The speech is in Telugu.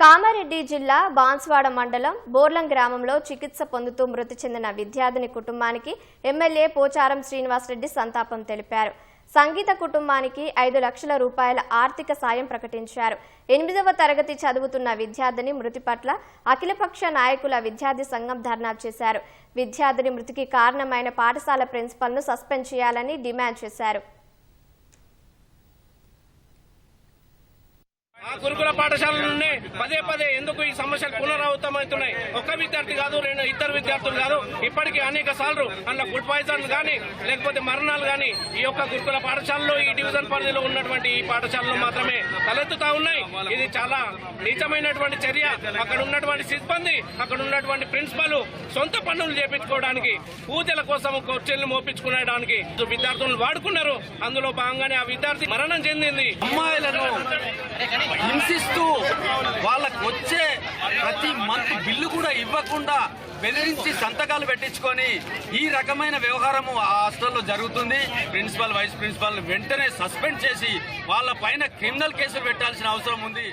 కామారెడ్డి జిల్లా బాన్స్వాడ మండలం బోర్లం గ్రామంలో చికిత్స పొందుతూ మృతి చెందిన విద్యార్థిని కుటుంబానికి ఎమ్మెల్యే పోచారం శ్రీనివాసరెడ్డి సంతాపం తెలిపారు. సంగీత కుటుంబానికి ఐదు లక్షల రూపాయల ఆర్థిక సాయం ప్రకటించారు. ఎనిమిదవ తరగతి చదువుతున్న విద్యార్థిని మృతి పట్ల అఖిలపక్ష నాయకుల విద్యార్థి సంఘం ధర్నా చేశారు. విద్యార్థిని మృతికి కారణమైన పాఠశాల ప్రిన్సిపల్ను సస్పెండ్ చేయాలని డిమాండ్ చేశారు. గురుకుల గురుకుల నుండి పదే పదే ఎందుకు ఈ సమస్యలు పునరావృతమవుతున్నాయి? ఒక్క విద్యార్థి కాదు రెండు ఇద్దరు విద్యార్థులు కాదు ఇప్పటికీ అనేక సార్లు అందులో ఫుడ్ పాయిజన్ కానీ లేకపోతే మరణాలు కానీ ఈ యొక్క గురుకుల పాఠశాలలో ఈ డివిజన్ పరిధిలో ఉన్నటువంటి ఈ పాఠశాలలో మాత్రమే తలెత్తుతా ఉన్నాయి. ఇది చాలా నీచమైనటువంటి చర్య. అక్కడ ఉన్నటువంటి సిబ్బంది అక్కడ ఉన్నటువంటి ప్రిన్సిపల్ సొంత పనులు చేపించుకోవడానికి పూజల కోసం కుర్చీలను మోపించుకునేడానికి విద్యార్థులను వాడుకున్నారు. అందులో భాగంగానే ఆ విద్యార్థి మరణం చెందింది. అమ్మాయిలను హింసిస్తూ వాళ్ళకు వచ్చే ప్రతి మంత్ బిల్లు కూడా ఇవ్వకుండా బెదిరించి సంతకాలు పెట్టించుకొని ఈ రకమైన వ్యవహారము ఆ హాస్టల్లో జరుగుతుంది. ప్రిన్సిపల్ వైస్ ప్రిన్సిపల్ వెంటనే సస్పెండ్ చేసి వాళ్ళ పైన క్రిమినల్ కేసులు పెట్టాల్సిన అవసరం ఉంది.